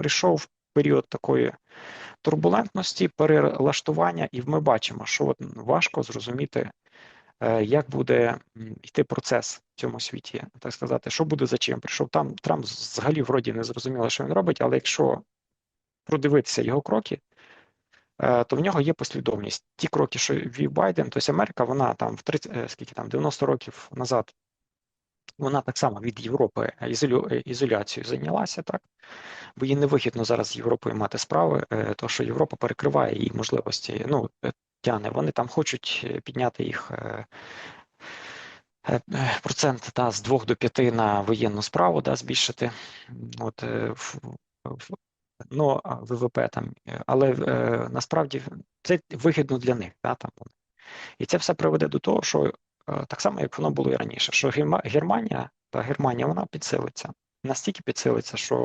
прийшов період такої турбулентності, перелаштування, і ми бачимо, що от важко зрозуміти, е, як буде йти процес в цьому світі, так сказати, що буде за чим. Прийшов там Трамп взагалі вроді не зрозуміло, що він робить, але якщо продивитися його кроки, е, то в нього є послідовність. Ті кроки, що вів Байден, тобто Америка, вона там в 30, е, скільки там 90 років назад. Вона так само від Європи ізолю, е, ізоляцією зайнялася, так бо їй невигідно зараз з Європою мати справи, е, то що Європа перекриває її можливості. Ну е, тяне. Вони там хочуть е, підняти їх е, е, е, процент та, з 2 до 5 на воєнну справу, да, збільшити. От, е, ну, ВВП там, е, але е, насправді це вигідно для них. Да, там. І це все приведе до того, що е, так само, як воно було і раніше, що Германія та Германія вона підсилиться. Настільки підсилиться, що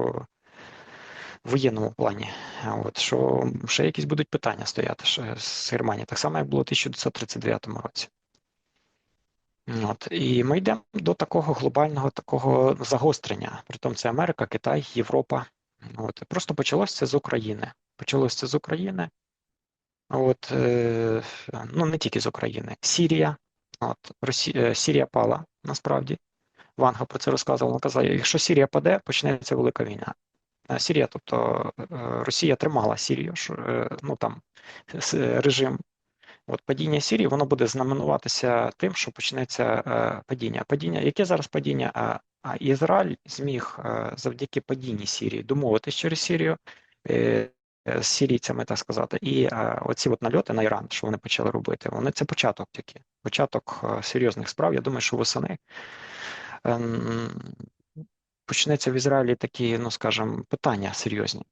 в воєнному плані, от що ще якісь будуть питання стояти ще з Германії, так само, як було в 1939 році. От. І ми йдемо до такого глобального такого загострення. Притом це Америка, Китай, Європа. От. Просто почалося це з України. Почалося це з України. От, е, ну, не тільки з України. Сірія. От, Росі... е, Сірія пала, насправді. Ванга про це розказував. Вона казала, якщо Сірія паде, почнеться велика війна. Е, Сірія, тобто е, Росія тримала Сірію, ну там режим. От падіння Сірії, воно буде знаменуватися тим, що почнеться падіння. Падіння, яке зараз падіння? А, а Ізраїль зміг завдяки падінні Сірії домовитись через Сірію з сірійцями, так сказати, і е, оці от нальоти на Іран, що вони почали робити, вони це початок тільки, початок е, серйозних справ. Я думаю, що восени ем, почнеться в Ізраїлі такі, ну скажімо, питання серйозні.